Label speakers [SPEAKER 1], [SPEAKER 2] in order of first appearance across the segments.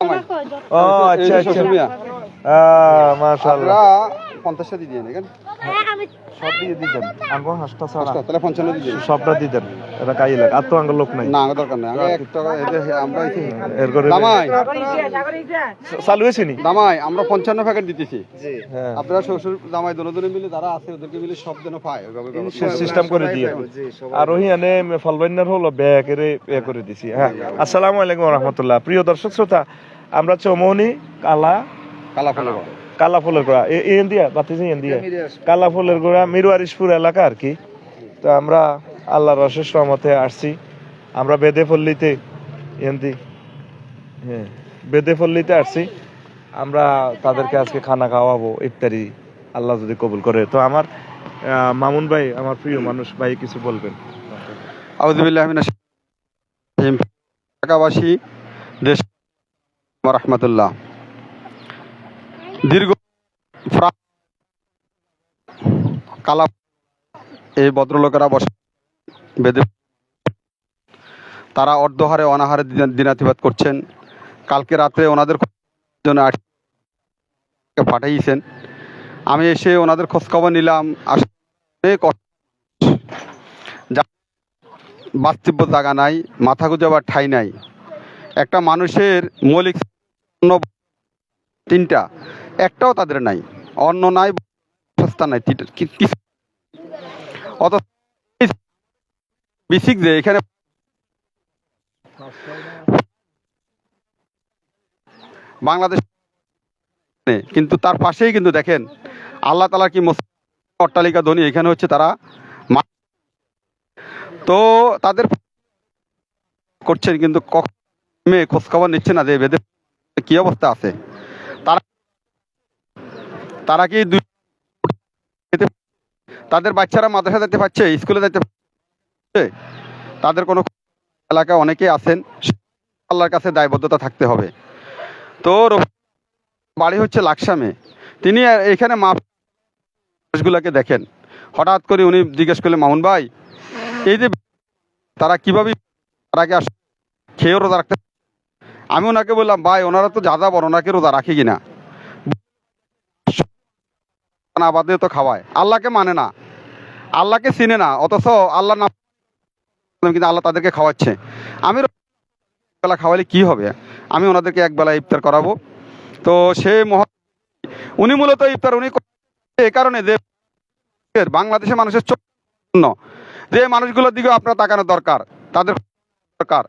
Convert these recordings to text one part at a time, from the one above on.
[SPEAKER 1] ও আচ্ছা
[SPEAKER 2] এই
[SPEAKER 1] আচ্ছা
[SPEAKER 2] শ্বশুর
[SPEAKER 1] মাশাআল্লাহ।
[SPEAKER 2] পঞ্চাশটা দিয়ে দিন এখানে।
[SPEAKER 1] সব দিয়ে দিতেন আঙ্গ হাসটা ছাড়া।
[SPEAKER 2] তাহলে পঞ্চান্ন দিয়ে দিন।
[SPEAKER 1] সবটা দিতেন এটা কাই লাগে। আর তো আঙ্গ লোক নাই।
[SPEAKER 2] না আমার দরকার নেই। আগে এক আমরা
[SPEAKER 1] এর করে
[SPEAKER 2] দামাই।
[SPEAKER 1] চালু হয়েছে নি?
[SPEAKER 2] দামাই আমরা পঞ্চান্ন প্যাকেট দিতেছি।
[SPEAKER 1] হ্যাঁ।
[SPEAKER 2] আপনারা শ্বশুর দামাই দোনো মিলে যারা আছে ওদেরকে মিলে সব যেন পায়। ওইভাবে
[SPEAKER 1] সিস্টেম করে দিয়ে। আর ওই এনে ফলবাইনার হলো ব্যাগের এ করে দিছি। হ্যাঁ। আসসালামু আলাইকুম রহমতুল্লাহ। প্রিয় দর্শক শ্রোতা আমরা চৌমনি কালা
[SPEAKER 2] কালা ফল
[SPEAKER 1] কালা ফুলের গোড়া। এন দিয়া বাতিছে দিয়া কালা ফুলের গোড়া মিরুয়ারিশপুর এলাকা আর কি। তো আমরা আল্লাহর অশেষ রহমতে আসছি। আমরা বেদে পল্লীতে এনদি হ্যাঁ বেদে পল্লীতে আসছি। আমরা তাদেরকে আজকে খানা খাওয়াবো ইফতারি আল্লাহ যদি কবুল করে। তো আমার আহ, মামুন ভাই আমার প্রিয় মানুষ ভাই কিছু বলবেন?
[SPEAKER 2] আউযুবিল্লাহি মিনাশ শাইতানির রাজিম। ঢাকাবাসী দেশ রহমতুল্লাহ। দীর্ঘ কালা এই ভদ্রলোকেরা বসে বেদে তারা অর্ধহারে অনাহারে দিনা- দিনাতিপাত করছেন। কালকে রাত্রে ওনাদের জন্য পাঠিয়েছেন। আমি এসে ওনাদের খোঁজখবর নিলাম। অনেক বাস্তব্য জায়গা নাই, মাথা গুজাবার ঠাই নাই। একটা মানুষের মৌলিক তিনটা একটাও তাদের নাই। অন্ন নাই সস্তা নাই। অত বেসিক যে এখানে বাংলাদেশ কিন্তু তার পাশেই কিন্তু দেখেন, আল্লাহ তালা কি অট্টালিকা ধনী, এখানে হচ্ছে তারা তো তাদের করছেন, কিন্তু কখনো খোঁজ খবর নিচ্ছে না যে বেদে কি অবস্থা আছে। তারা তারা কি তাদের বাচ্চারা মাদ্রাসা যেতে পারছে, স্কুলে যেতে পারছে? তাদের কোনো এলাকায় অনেকেই আছেন, আল্লাহর কাছে দায়বদ্ধতা থাকতে হবে। তো বাড়ি হচ্ছে লাকসামে। তিনি এখানে মানুষগুলোকে দেখেন। হঠাৎ করে উনি জিজ্ঞেস করলেন, মামুন ভাই, এই যে তারা কীভাবে তারা কি আস- খেয়েও রোজা রাখতে আমি ওনাকে বললাম, ভাই, ওনারা তো যাদা বড় ওনাকে রোজা রাখে কিনা? না, বাদে তো খাওয়ায়। আল্লাহকে মানে না। আল্লাহকে চিনে না, অথচ আল্লাহ না কিন্তু আল্লাহ তাদেরকে খাওয়াচ্ছে। আমি বেলা খাওয়ালে কি হবে? আমি ওনাদেরকে এক বেলা ইফতার করাবো। তো সে মহা উনি মূলত ইফতার উনি এ কারণে যে বাংলাদেশের মানুষের জন্য যে মানুষগুলোর দিকে আপনার তাকানো দরকার, তাদের দরকার।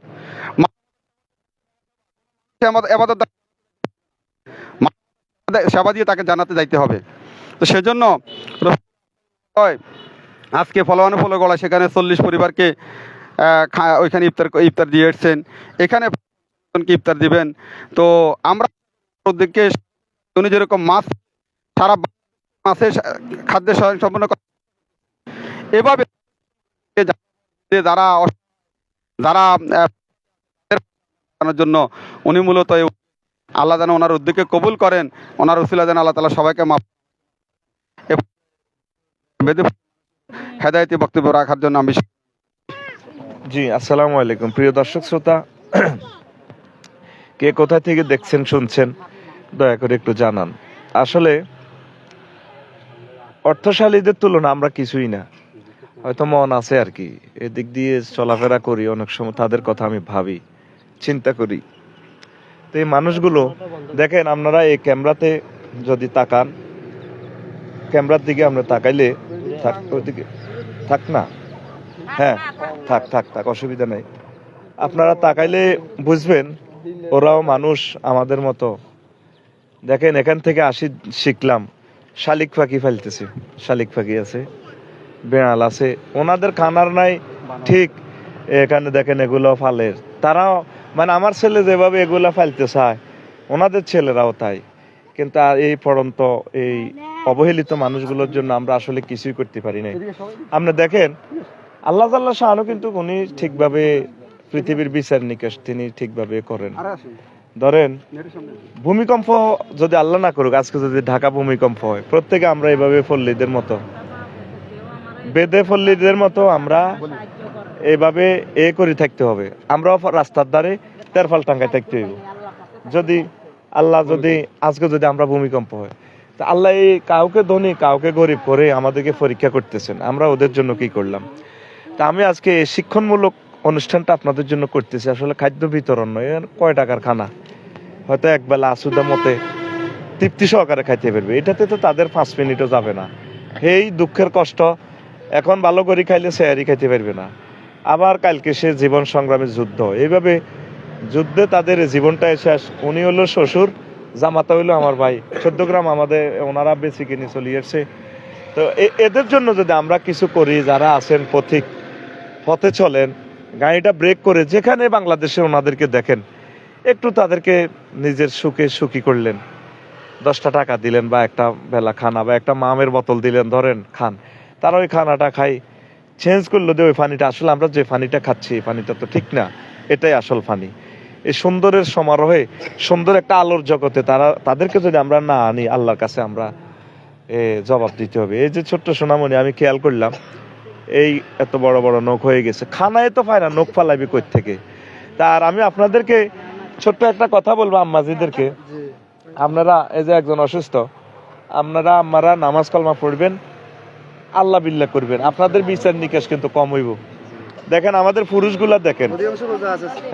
[SPEAKER 2] সেবা দিয়ে তাকে জানাতে যাইতে হবে। তো সেজন্য আজকে ফলোয়ানে ফলো গড়া সেখানে চল্লিশ পরিবারকে ওইখানে ইফতার ইফতার দিয়ে এসছেন। এখানে ইফতার দিবেন। তো আমরা ওদেরকে উনি যেরকম মাছ, সারা মাসে খাদ্যের সহায়ক সম্পন্ন এভাবে যারা যারা জন্য উনি মূলত আল্লাহ যেন ওনার উদ্যোগকে কবুল করেন। ওনার উসিলা যেন আল্লাহ তালা সবাইকে মাফ হেদায়তি বক্তব্য রাখার জন্য আমি
[SPEAKER 1] জি, আসসালামু আলাইকুম। প্রিয় দর্শক শ্রোতা, কে কোথা থেকে দেখছেন, শুনছেন, দয়া করে একটু জানান। আসলে অর্থশালীদের তুলনা আমরা কিছুই না। হয়তো মন আছে আর কি। এদিক দিয়ে চলাফেরা করি, অনেক সময় তাদের কথা আমি ভাবি, চিন্তা করি। তো এই মানুষগুলো, দেখেন আপনারা এই ক্যামেরাতে যদি তাকান ক্যামেরার দিকে আমরা তাকাইলে থাক, ওদিকে, থাক না। হ্যাঁ থাক থাক থাক, অসুবিধা নেই। আপনারা তাকাইলে বুঝবেন, ওরাও মানুষ আমাদের মতো। দেখেন, এখান থেকে আসি, শিখলাম। শালিক পাখি ফেলতেছে। শালিক পাখি আছে, বেড়াল আছে। ওনাদের খানার নাই, ঠিক এখানে দেখেন এগুলো ফালের। তারাও মানে আমার ছেলে যেভাবে এগুলা ফালতে চায়, ওনাদের ছেলেরাও তাই। কিন্তু আর এই পড়ন্ত এই অবহেলিত মানুষগুলোর জন্য আমরা আসলে কিছুই করতে পারি নাই। আপনি দেখেন আল্লাহ তাল্লাহ শাহানু কিন্তু উনি ঠিকভাবে পৃথিবীর বিচার নিকাশ তিনি ঠিকভাবে করেন। ধরেন ভূমিকম্প যদি আল্লাহ না করুক আজকে যদি ঢাকা ভূমিকম্প হয় প্রত্যেকে আমরা এভাবে ফল্লিদের মতো। বেদে ফল্লিদের মতো আমরা এইভাবে এ করে থাকতে হবে। আমরাও রাস্তার ধারে তেরফাল টাঙ্গায় থাকতে হইব। যদি আল্লাহ যদি আজকে যদি আমরা ভূমিকম্প হয়। তা আল্লাহ এই কাউকে ধনী কাউকে গরিব করে আমাদেরকে পরীক্ষা করতেছেন। আমরা ওদের জন্য কি করলাম? তা আমি আজকে শিক্ষণমূলক অনুষ্ঠানটা আপনাদের জন্য করতেছি। আসলে খাদ্য বিতরণ নয় কয় টাকার খানা হয়তো একবেলা আসুদা মতে তৃপ্তি সহকারে খাইতে পারবে। এটাতে তো তাদের পাঁচ মিনিটও যাবে না। এই দুঃখের কষ্ট এখন ভালো করে খাইলে সেয়ারি খাইতে পারবে না। আবার কালকে সে জীবন সংগ্রামের যুদ্ধ। এইভাবে যুদ্ধে তাদের জীবনটাই শেষ উনি হলো শ্বশুর, জামাতা হইল আমার ভাই। চোদ্দ গ্রাম আমাদের, ওনারা বেশি কিনে চলে তো এদের জন্য যদি আমরা কিছু করি, যারা আছেন, পথিক, পথে চলেন, গাড়িটা ব্রেক করে যেখানে বাংলাদেশে ওনাদেরকে দেখেন, একটু তাদেরকে নিজের সুখে সুখী করলেন। দশটা টাকা দিলেন বা একটা বেলা খানা বা একটা মামের বোতল দিলেন, ধরেন, খান। তারা ওই খানাটা খাই চেঞ্জ করল যে ওই পানিটা আসলে আমরা যে পানিটা খাচ্ছি, এই তো ঠিক না, এটাই আসল পানি এই সুন্দরের সমারোহে সুন্দর একটা আলোর জগতে তারা তাদেরকে যদি আমরা না আনি আল্লাহর কাছে আমরা এ, জবাব দিতে হবে। এই যে ছোট্ট সোনামণি আমি খেয়াল করলাম এই এত বড় বড় নখ হয়ে গেছে। খানায় তো পায় না নখ ফালাবি কই থেকে তার আমি আপনাদেরকে ছোট্ট একটা কথা বলব আম্মাজিদেরকে। আপনারা এই যে একজন অসুস্থ আপনারা আম্মারা নামাজ কলমা পড়বেন আল্লাহ বিল্লাহ করবেন। আপনাদের বিচার নিকাশ কিন্তু কম হইব। দেখেন আমাদের পুরুষগুলা দেখেন।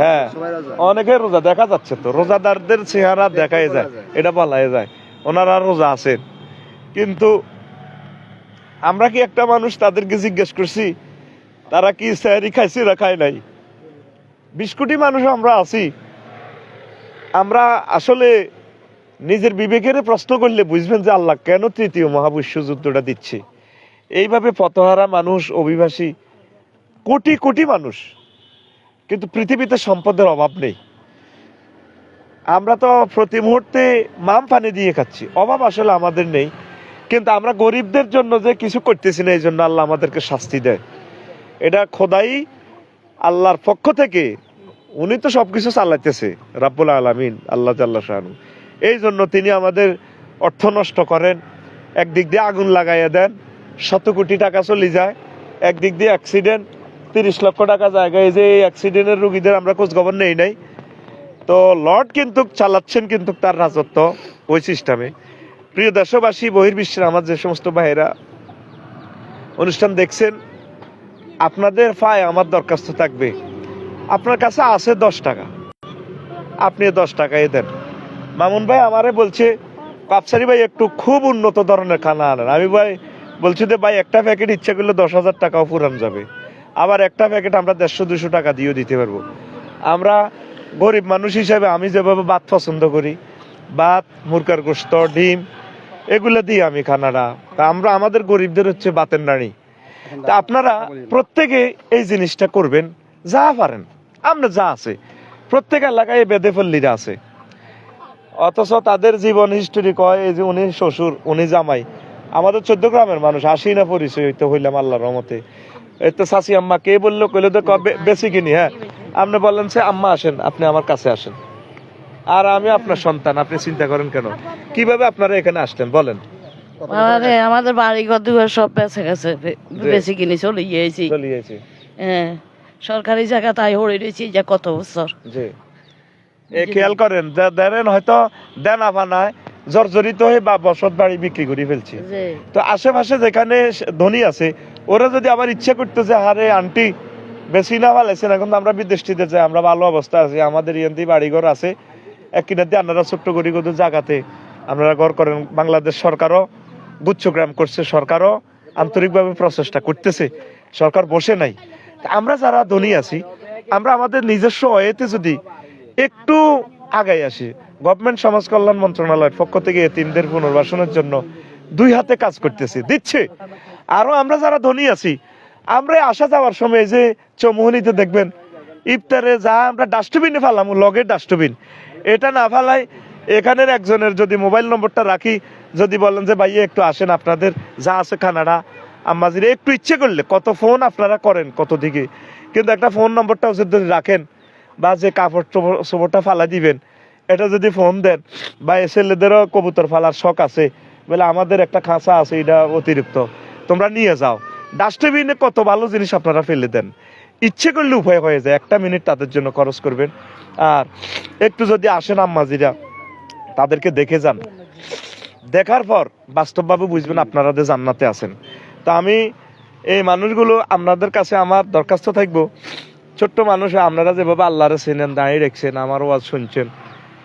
[SPEAKER 1] হ্যাঁ
[SPEAKER 3] রোজা।
[SPEAKER 1] অনেকের রোজা দেখা যাচ্ছে তো রোজাদারদের চেহারা দেখাই যায় এটা বলা যায় ওনারা রোজা আছেন। কিন্তু আমরা কি একটা মানুষ তাদেরকে জিজ্ঞেস করছি তারা কি স্যারি খাইছে না খায় নাই? বিশ কোটি মানুষ আমরা আছি। আমরা আসলে নিজের বিবেকের প্রশ্ন করলে বুঝবেন যে আল্লাহ কেন তৃতীয় মহাবিশ্ব যুদ্ধটা দিচ্ছে। এইভাবে পথহারা মানুষ অভিবাসী কোটি কোটি মানুষ। কিন্তু পৃথিবীতে সম্পদের অভাব নেই। আমরা তো প্রতি মুহূর্তে মাম পানি দিয়ে খাচ্ছি। অভাব আসলে আমাদের নেই। কিন্তু আমরা গরিবদের জন্য যে কিছু করতেছি না, এই জন্য আল্লাহ আমাদেরকে শাস্তি দেয়। এটা খোদাই আল্লাহর পক্ষ থেকে উনি তো সবকিছু চালাইতেছে। রাব্বুল আলামিন, আল্লাহ জাল্লা শাহানু এই জন্য তিনি আমাদের অর্থ নষ্ট করেন। একদিক দিয়ে আগুন লাগাইয়া দেন। শত কোটি টাকা চলে যায়। একদিক দিয়ে অ্যাক্সিডেন্ট। তিরিশ লক্ষ টাকা জায়গায় যে অ্যাক্সিডেন্টের রুগীদের আমরা খোঁজ খবর নেই নাই। তো লর্ড কিন্তু চালাচ্ছেন কিন্তু তার রাজত্ব ওই সিস্টেমে প্রিয় দেশবাসী, বহির্বিশ্বের আমার যে সমস্ত ভাইয়েরা অনুষ্ঠান দেখছেন, আপনাদের ফায় আমার দরখাস্ত থাকবে। আপনার কাছে আছে দশ টাকা। আপনি দশ টাকাই দেন। মামুন ভাই আমারে বলছে কাপসারি ভাই, একটু খুব উন্নত ধরনের খানা আনেন। আমি ভাই বলছি যে, ভাই, একটা প্যাকেট ইচ্ছা করলে দশ হাজার টাকাও পুরান যাবে। আবার একটা প্যাকেট আমরা দেড়শো, দুশো টাকা দিয়েও দিতে পারব। আমরা গরিব মানুষ হিসাবে আমি যেভাবে ভাত পছন্দ করি, ভাত মুরকার গোস্ত, ডিম, এগুলো দিই আমি খানাটা তা আমরা, আমাদের গরিবদের হচ্ছে বাতের নাড়ি। তা আপনারা প্রত্যেকে এই জিনিসটা করবেন, যা পারেন। আমরা যা আছে। প্রত্যেক এলাকায় বেদে ফল্লিরা আছে। অথচ তাদের জীবন হিস্টোরি কয়, এই যে উনি শ্বশুর, উনি জামাই। আমাদের চোদ্দ গ্রামের মানুষ আসি না পরিচয় হইতে হইলাম আল্লাহর রহমতে। তো চাচি আম্মা কে বলল? কইলে তো বেশি কিনি হ্যাঁ? আপনি বললেন সে আম্মা আসেন আপনি আমার কাছে আসেন। আর আমি আপনার সন্তান আপনি চিন্তা করেন কেন? কীভাবে আপনারা এখানে আসলেন বলেন।
[SPEAKER 4] আরে আমাদের বাড়ি ঘর দুয়ার সব বেঁচে গেছে। বেশি কিনে চলে গিয়েছি।
[SPEAKER 1] চলে গেছি
[SPEAKER 4] হ্যাঁ সরকারি জায়গা তাই হরে রয়েছি যে কত বছর।
[SPEAKER 1] জি। এ খেয়াল করেন দেন হয়তো দেন আফানায় জর্জরিত হয়ে বা বসত বাড়ি বিক্রি করে ফেলছি। তো আশেপাশে যেখানে ধনী আছে ওরা যদি আবার ইচ্ছা করতে যে হারে আন্টি বেশি না ভালাইছেন এখন তো আমরা বিদেশটিতে যাই আমরা ভালো অবস্থা আছি আমাদের ইয়ান্তি বাড়িঘর আছে এক কিনার দিয়ে আপনারা ছোট্ট করি কত জায়গাতে আপনারা ঘর করেন বাংলাদেশ সরকারও গুচ্ছগ্রাম করছে সরকারও আন্তরিকভাবে প্রচেষ্টা করতেছে সরকার বসে নাই। আমরা যারা ধনী আছি আমরা আমাদের নিজস্ব ওয়েতে যদি একটু আগাই আসি গভর্নমেন্ট সমাজ কল্যাণ মন্ত্রণালয়ের পক্ষ থেকে এতিমদের পুনর্বাসনের জন্য দুই হাতে কাজ করতেছি। দিচ্ছে? আরও আমরা যারা ধনী আছি, আমরা আসা যাওয়ার সময় যে চৌমোহনীতে দেখবেন, ইফতারে যা আমরা ডাস্টবিনে ফেলাম, লগের ডাস্টবিন, এটা না ফেলাই এখানের একজনের যদি মোবাইল নম্বরটা রাখি, যদি বলেন যে, ভাইয়া, একটু আসেন, আপনাদের যা আছে খানাটা আম্মাজিরে একটু ইচ্ছে করলে, কত ফোন আপনারা করেন, কত দিকে। কিন্তু একটা ফোন নম্বরটাও যদি রাখেন, বা যে কাপড় চোপড়টা ফালা দিবেন এটা যদি ফোন দেন, বা ছেলেদেরও কবুতর ফালার শখ আছে, বলে আমাদের একটা খাঁচা আছে, এটা অতিরিক্ত। তোমরা নিয়ে যাও। ডাস্টবিনে কত ভালো জিনিস আপনারা ফেলে দেন। ইচ্ছে করলে উপায় হয়ে যায়, একটা মিনিট তাদের জন্য খরচ করবেন। আর একটু যদি আসেন আম্মাজিরা, তাদেরকে দেখে যান। দেখার পর বাস্তবভাবে বুঝবেন আপনারা যে জান্নাতে আছেন। তা আমি এই মানুষগুলো আপনাদের কাছে আমার দরখাস্ত থাকব। ছোট্ট মানুষ আপনারা যেভাবে আল্লাহরে চেনেন, দাঁড়িয়ে রেখছেন, আমার ওয়াজ শুনছেন।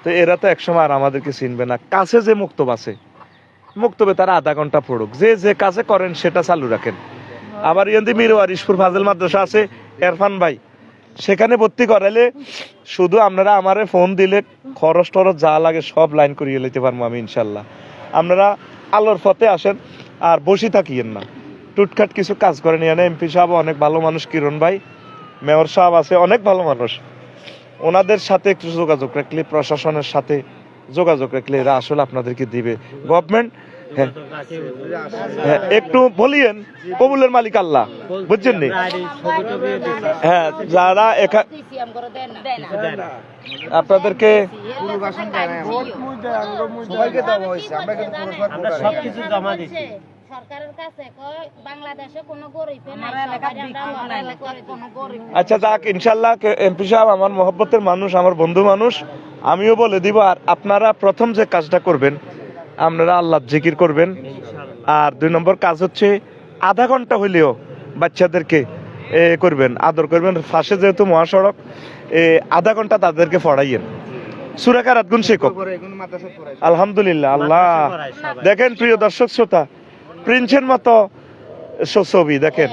[SPEAKER 1] তো এরা তো একসময় আর আমাদেরকে চিনবে না। কাছে যে মুক্তব আছে, মুক্তবে তারা আধা ঘণ্টা পড়ুক। যে যে কাজে করেন, সেটা চালু রাখেন। আবার ইয়ান্দি মির ওয়ারিশপুর ফাজল মাদ্রাসা আছে, এরফান ভাই। সেখানে ভর্তি করাইলে শুধু আপনারা আমারে ফোন দিলে খরচ টরচ যা লাগে সব লাইন করিয়ে লইতে পারব আমি, ইনশাল্লাহ। আপনারা আলোর পথে আসেন আর বসে থাকিয়েন না। টুটখাট কিছু কাজ করেন। এমপি সাহেব অনেক ভালো মানুষ, কিরণ ভাই। মেয়র সাহেব আছে, অনেক ভালো মানুষ। ওনাদের সাথে একটু যোগাযোগ রাখলে প্রশাসনের সাথে যোগাযোগ রাখলে এরা আসলে আপনাদেরকে দিবে। গভর্নমেন্ট হ্যাঁ হ্যাঁ একটু বলিয়েন কবুলের মালিক আল্লাহ বুঝছেন নি? হ্যাঁ যারা আপনাদেরকে
[SPEAKER 5] সবকিছু জমা দিছি
[SPEAKER 6] সরকারের কাছে বাংলাদেশে কোনো গরিব
[SPEAKER 1] আচ্ছা যাক ইনশাল্লাহ এমপি সাহেব আমার মহব্বতের মানুষ আমার বন্ধু মানুষ আমিও বলে দিব আর আপনারা প্রথম যে কাজটা করবেন আপনারা আল্লাহ জিকির করবেন। আর দুই নম্বর কাজ হচ্ছে আধা ঘণ্টা হইলেও বাচ্চাদেরকে এ করবেন আদর করবেন। ফাঁসে যেহেতু মহাসড়ক এ আধা ঘণ্টা তাদেরকে পড়াইয়েন। সুরাকার আদগুন
[SPEAKER 3] পড়ায়
[SPEAKER 1] আলহামদুলিল্লাহ আল্লাহ। দেখেন প্রিয় দর্শক শ্রোতা প্রিন্সের মতো ছবি, দেখেন।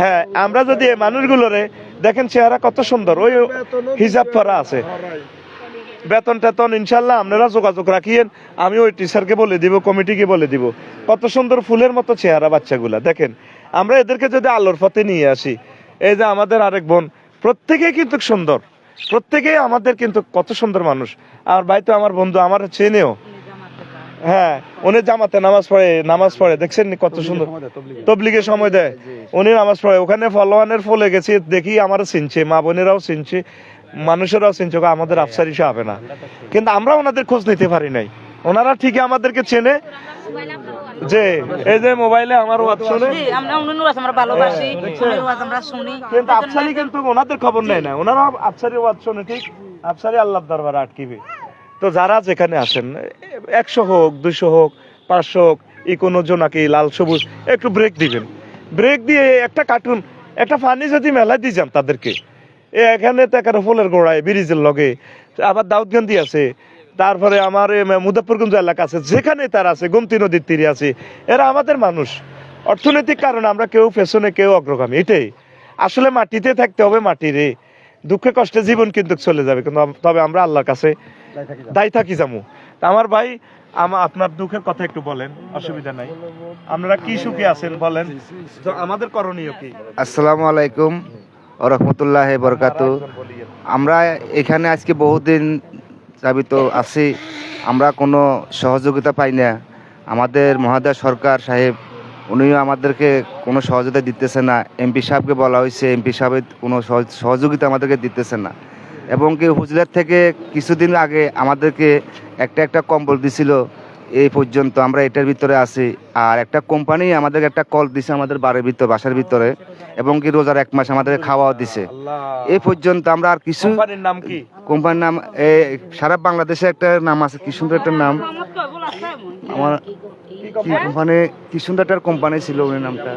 [SPEAKER 1] হ্যাঁ আমরা যদি এই মানুষগুলোরে দেখেন চেহারা কত সুন্দর, ওই হিজাব পরা আছে। বেতন টেতন, ইনশাল্লাহ আপনারা যোগাযোগ রাখিয়েন, আমি ওই টিচারকে বলে দিব, কমিটিকে বলে দিব। কত সুন্দর ফুলের মতো চেহারা বাচ্চাগুলা, দেখেন। আমরা এদেরকে যদি আলোর পথে নিয়ে আসি, এই যে আমাদের আরেক বোন প্রত্যেকেই কিন্তু সুন্দর প্রত্যেকেই আমাদের কিন্তু কত সুন্দর মানুষ। আর ভাই তো আমার বন্ধু, আমার চেনেও। হ্যাঁ উনি জামাতে নামাজ পড়ে নামাজ পড়ে দেখছেন নি কত সুন্দর? তবলিগের সময় দেয় উনি নামাজ পড়ে ওখানে ফলোয়ানের ফলে গেছি দেখি আমার চিনছে মা বোনেরাও চিনছে মানুষেরাও চিনছে আমাদের আফসারি হবে না। কিন্তু আমরা ওনাদের খোঁজ নিতে পারি নাই। ওনারা ঠিকই আমাদেরকে চেনে। যে এই যে মোবাইলে আমার ওয়াজ শুনে।
[SPEAKER 4] আমরা উনি ওয়াজ আমরা ভালোবাসি ওয়াজ আমরা শুনি।
[SPEAKER 1] কিন্তু আফসারি কিন্তু ওনাদের খবর নেয় না। ওনারা আফসারি ওয়াজ শুনে ঠিক আফসারি আল্লাহ দরবারে আটকিবে। তো যারা যেখানে আসেন একশো হোক, দুইশো হোক, পাঁচশো হোক ই কোনো জোনাকি লাল, সবুজ, একটু ব্রেক দিবেন। ব্রেক দিয়ে একটা কার্টুন একটা ফানি যদি মেলা দিয়ে যান তাদেরকে। এখানে তো একেবারে ফুলের গোড়ায়, ব্রিজের লগে। আবার দাউদগঞ্জি আছে, তারপরে আমার মুজাফরগঞ্জ এলাকা আছে, যেখানে তার আছে, গোমতী নদীর তীরে আছে। এরা আমাদের মানুষ। অর্থনৈতিক কারণে আমরা কেউ পেছনে, কেউ অগ্রগামী, এটাই। আসলে মাটিতে থাকতে হবে মাটিরে দুঃখে কষ্টে জীবন কিন্তু চলে যাবে, কিন্তু তবে আমরা আল্লাহর কাছে দায়ী থাকি যাব। তা আমার ভাই আমা আপনার দুঃখের কথা একটু বলেন অসুবিধা নাই। আপনারা কি সুখে আছেন বলেন? তো আমাদের করণীয় কি?
[SPEAKER 3] আসসালামু আলাইকুম ও রহমতুল্লাহ বরকাত। আমরা এখানে আজকে বহুদিন যাবিত আছি। আমরা কোনো সহযোগিতা পাই না। আমাদের মহাদয় সরকার সাহেব উনিও আমাদেরকে কোনো সহযোগিতা দিতেছে না। এমপি সাহেবকে বলা হয়েছে এমপি সাহেব কোনো সহযোগিতা আমাদেরকে দিতেছে না। এবং কি হুজলার থেকে কিছুদিন আগে আমাদেরকে একটা একটা কম্বল দিছিল এই পর্যন্ত আমরা এটার ভিতরে আছি। আর একটা কোম্পানি আমাদেরকে একটা কল দিছে আমাদের বাড়ির ভিতরে বাসার ভিতরে এবং কি রোজার এক মাস আমাদেরকে খাওয়াও দিছে। এই পর্যন্ত আমরা আর কিছু
[SPEAKER 1] কোম্পানির নাম কি?
[SPEAKER 3] কোম্পানির নাম এ, সারা বাংলাদেশে একটা নাম আছে কি সুন্দর একটা নাম? আমার কি কোম্পানি কি সুন্দর একটা কোম্পানি ছিল ওই নামটা।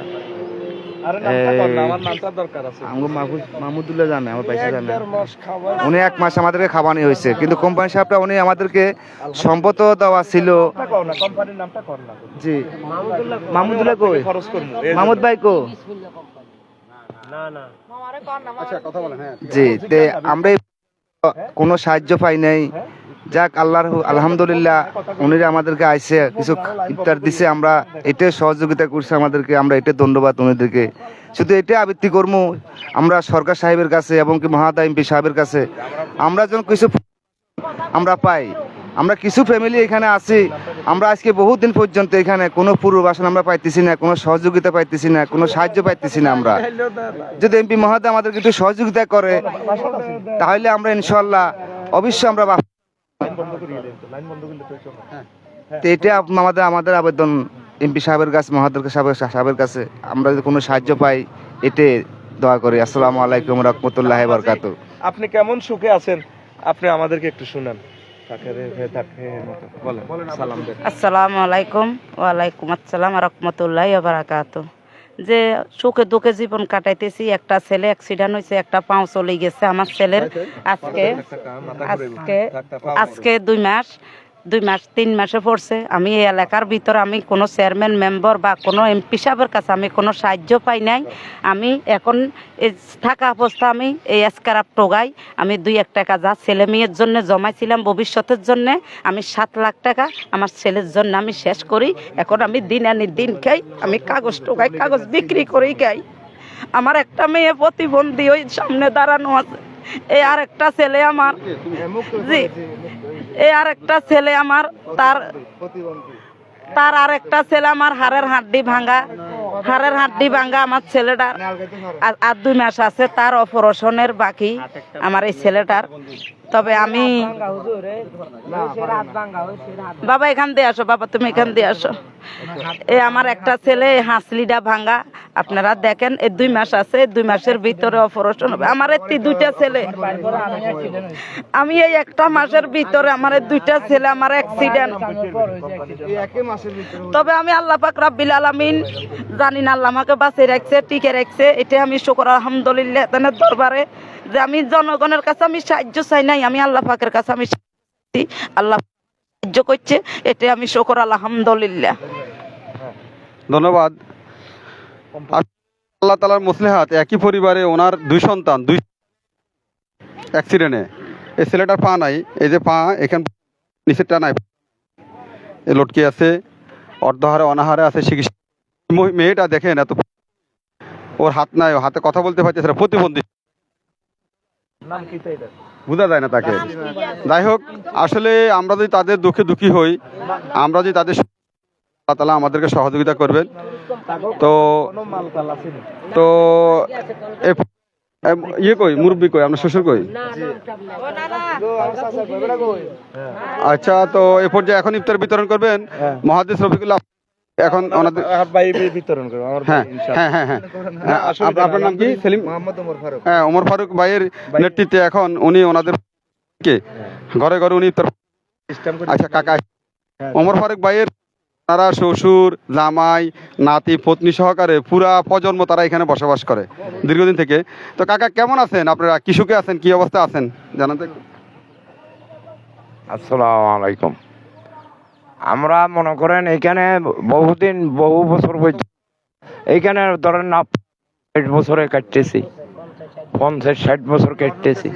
[SPEAKER 3] মাহমুদুল্লাহ জানে আমার পয়সা জানে। উনি এক মাস আমাদেরকে খাওয়ানি হয়েছে কিন্তু কোম্পানি সাহেবটা উনি আমাদেরকে সম্পদ দেওয়া ছিল।
[SPEAKER 1] নামটা কর না কোম্পানির নামটা কর না।
[SPEAKER 3] জি। মাহমুদুল্লাহ কই?
[SPEAKER 1] খরচ করব। এই যে-
[SPEAKER 3] মাহমুদ ভাই কো
[SPEAKER 5] না না।
[SPEAKER 3] জি আমরা কোনো সাহায্য পাই নাই। যাক, আল্লাহর আলহামদুলিল্লাহ উনি আমাদেরকে আইসে কিছু ইফতার দিছে, আমরা এটাই সহযোগিতা করছে আমাদেরকে, আমরা এটা ধন্যবাদ উনিদেরকে। শুধু এটা আবৃত্তি করব আমরা সরকার সাহেবের কাছে এবং কি মহাদা এমপি সাহেবের কাছে। আমরা যেন কিছু আমরা পাই, আমরা কিছু ফ্যামিলি এখানে আছি, আমরা আজকে বহুত দিন পর্যন্ত এখানে, কোনো পূর্ববাসন আমরা পাইতেছি না, কোনো সহযোগিতা পাইতেছি না, কোনো সাহায্য পাইতেছি না আমরা। যদি এমপি মহাদা আমাদেরকে একটু সহযোগিতা করে, তাহলে আমরা ইনশাল্লাহ অবশ্যই আমরা
[SPEAKER 1] তো, বন্ধ করলে তো
[SPEAKER 3] এটা আমাদের আমাদের আবেদন এমপি সাহেবের কাছে মহাদের সাহেবের সাহেবের কাছে। আমরা যদি কোনো সাহায্য পাই এতে দোয়া করি। আসসালামু আলাইকুম রহমতুল্লাহ বরকাত।
[SPEAKER 1] আপনি কেমন সুখে আছেন? আপনি আমাদেরকে একটু শুনান। দেন
[SPEAKER 7] আসসালামু আলাইকুম। ওয়ালাইকুম আসসালাম রহমতুল্লাহ বারাকাত। যে সুখে দুঃখে জীবন কাটাইতেছি একটা ছেলে অ্যাক্সিডেন্ট হয়েছে একটা পাও চলে গেছে। আমার ছেলের আজকে আজকে আজকে দুই মাস দুই মাস, তিন মাসে পড়ছে। আমি এই এলাকার ভিতর আমি কোনো চেয়ারম্যান, মেম্বার বা কোনো এমপি সাহেবের কাছে আমি কোনো সাহায্য পাই নাই। আমি এখন থাকা অবস্থা আমি এই এসকারাপ টোগাই আমি দুই এক টাকা যা ছেলে মেয়ের জন্য জমাইছিলাম ভবিষ্যতের জন্য, আমি সাত লাখ টাকা আমার ছেলের জন্য আমি শেষ করি। এখন আমি দিন আনি দিন খাই, আমি কাগজ টোগাই কাগজ বিক্রি করেই খাই। আমার একটা মেয়ে প্রতিবন্ধী ওই সামনে দাঁড়ানো আছে। এই আর একটা ছেলে আমার। জি। এই আর একটা ছেলে আমার, তার তার আর একটা ছেলে আমার হাড়ের হাড্ডি ভাঙা। হাড়ের হাড্ডি ভাঙ্গা আমার ছেলেটার। আর- আর দুই মাস আছে, তার অপারেশনের বাকি আমার এই ছেলেটার। তবে আমি বাবা এখান দিয়ে আসো বাবা তুমি এখান দিয়ে আসো। এ আমার একটা ছেলে এই হাঁসলিটা ভাঙা আপনারা দেখেন এই দুই মাস আছে দুই মাসের ভিতরে অপারেশন হবে। আমার এই দুইটা ছেলে। আমি এই একটা মাসের ভিতরে আমার এই দুইটা ছেলে আমার অ্যাক্সিডেন্ট তবে আমি আল্লাহ পাক রাব্বিল আলামিন জানি না আল্লাহ আমাকে বাঁচিয়ে রাখছে টিকে রাখছে। এটা আমি শুকর আলহামদুলিল্লাহ তানের দরবারে যে আমি জনগণের কাছে আমি সাহায্য চাই নাই, আমি আল্লাহ পাকের কাছে আমি আল্লাহ সাহায্য করছে এটা আমি শুকর, আলহামদুলিল্লাহ।
[SPEAKER 2] ধন্যবাদ। আল্লাহ তালার মুসলিহাত, একই পরিবারে ওনার দুই সন্তান, দুই অ্যাক্সিডেন্টে। এই ছেলেটার পা নাই, এই যে পা এখান নিচেরটা নাই। লটকে আছে, অর্ধহারে, অনাহারে আছে, চিকিৎসা মেয়েটা দেখেন এত ওর হাত নাই হাতে কথা বলতে সেটা প্রতিবন্ধী? বোঝা যায় না তাকে। যাই হোক আসলে আমরা যদি তাদের দুঃখে দুঃখী হই আমরা যদি তাদের আল্লাহ তালা আমাদেরকে সহযোগিতা করবেন তো? তো ইয়ে কই মুরব্বী কই আপনার শ্বশুর কই? আচ্ছা তো এ পর্যায়ে এখন ইফতার বিতরণ করবেন
[SPEAKER 1] হ্যাঁ।
[SPEAKER 2] মহাদিস রফিকুল্লাহ এখন ওনাদের
[SPEAKER 1] ভাই বিতরণ করব আমার
[SPEAKER 2] হ্যাঁ হ্যাঁ হ্যাঁ হ্যাঁ।
[SPEAKER 1] হ্যাঁ,
[SPEAKER 2] আপনার নাম কি? সেলিম
[SPEAKER 3] মোহাম্মদ ওমর ফারুক।
[SPEAKER 2] হ্যাঁ ওমর ফারুক ভাইয়ের নেতৃত্বে এখন উনি ওনাদের কে? ঘরে ঘরে উনি ইফতার
[SPEAKER 1] সিস্টেম করে
[SPEAKER 2] আচ্ছা কাকা
[SPEAKER 1] হ্যাঁ।
[SPEAKER 2] ওমর ফারুক ভাইয়ের তারা শ্বশুর জামাই নাতি পত্নী সহকারে পুরা প্রজন্ম তারা এখানে বসবাস করে দীর্ঘদিন থেকে। তো কাকা কেমন আছেন আপনারা? কি সুখে আছেন? কি অবস্থা আছেন? জানাতে
[SPEAKER 8] আসসালামু আলাইকুম। আমরা মনে করেন এখানে বহুদিন, বহু বছর এইখানে ধরেন ষাট বছরে কাটতেছি, পঞ্চাশ, ষাট বছর কাটতেছি।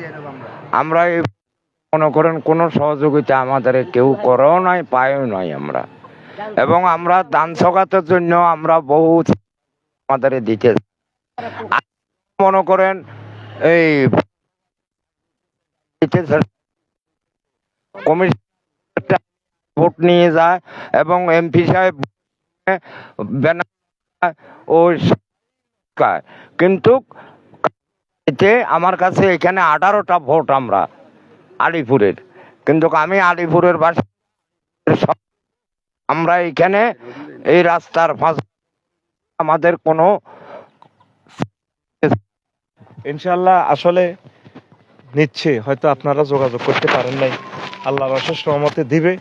[SPEAKER 8] আমরা মনে করেন কোনো সহযোগিতা আমাদের কেউ করেও নাই, পায়ও নাই আমরা। এবং আমরা দান সকাতের জন্য আমরা বহু আমাদের দিতে মনে করেন এই কমিশন নিয়ে যায় এবং এমপি সাহেব ব্যানার ও কিন্তু এতে আমার কাছে এখানে আঠারোটা ভোট আমরা আলিপুরের। কিন্তু আমি আলিপুরের বাসী, আমরা এখানে এই রাস্তার আমাদের কোনো
[SPEAKER 1] ইনশাল্লাহ আসলে নিচ্ছে, হয়তো আপনারা যোগাযোগ করতে পারেন নাই। আল্লাহর অশেষ রহমতে দিবে।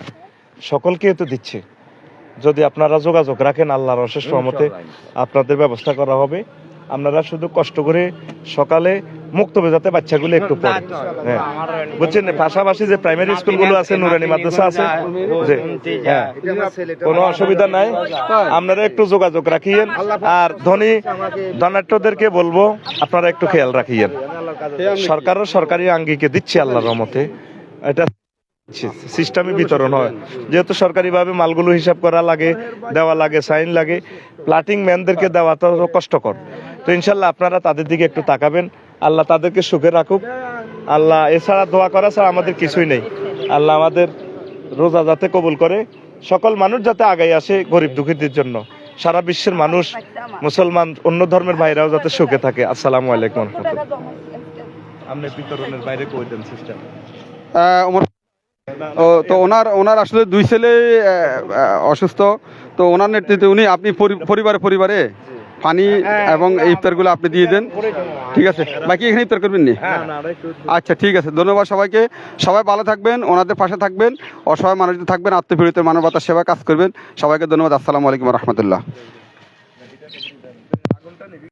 [SPEAKER 1] সকলকে তো দিচ্ছে। যদি আপনারা যোগাযোগ রাখেন আল্লাহর অশেষ রহমতে আপনাদের ব্যবস্থা করা হবে। আপনারা শুধু কষ্ট করে সকালে মুক্ত যাতে বাচ্চাগুলো একটু পড়ে। হ্যাঁ। বুঝছেন পাশাপাশি যে প্রাইমারি স্কুলগুলো আছে নুরানি মাদ্রাসা আছে যে হ্যাঁ। কোনো অসুবিধা নাই। আপনারা একটু যোগাযোগ রাখিয়েন। আর ধনী ধনাট্যদেরকে বলব আপনারা একটু খেয়াল রাখিয়েন। সরকারও সরকারি আঙ্গিকে দিচ্ছে আল্লাহর রহমতে। এটা সিস্টেমে বিতরণ হয়। যেহেতু সরকারিভাবে মালগুলো হিসাব করা লাগে দেওয়া লাগে সাইন লাগে প্লাটিং ম্যানদেরকে দেওয়া তো কষ্টকর। তো ইনশাল্লাহ আপনারা তাদের দিকে একটু তাকাবেন। আল্লাহ তাদেরকে সুখে রাখুক। আল্লাহ এছাড়া দোয়া করা ছাড়া আমাদের কিছুই নেই। আল্লাহ আমাদের রোজা যাতে কবুল করে সকল মানুষ যাতে আগাই আসে গরিব দুঃখীদের জন্য। সারা বিশ্বের মানুষ মুসলমান অন্য ধর্মের ভাইরাও যাতে সুখে থাকে। আসসালামু আলাইকুম। রহমতুল্লাহ আপনি বিতরণের বাইরে কই দেন সিস্টেম
[SPEAKER 2] ও তো ওনার ওনার আসলে দুই ছেলে অসুস্থ। তো ওনার নেতৃত্বে উনি আপনি পরিবারে পরিবারে পানি এবং এই ইফতারগুলো আপনি দিয়ে দেন। ঠিক আছে। বাকি এখানে ইফতার করবেন নি? আচ্ছা ঠিক আছে। ধন্যবাদ সবাইকে। সবাই ভালো থাকবেন ওনাদের পাশে থাকবেন অসহায় মানুষদের থাকবেন আত্মপীড়িতের মানবতার সেবা কাজ করবেন। সবাইকে ধন্যবাদ। আসসালামু আলাইকুম রহমতুল্লাহ।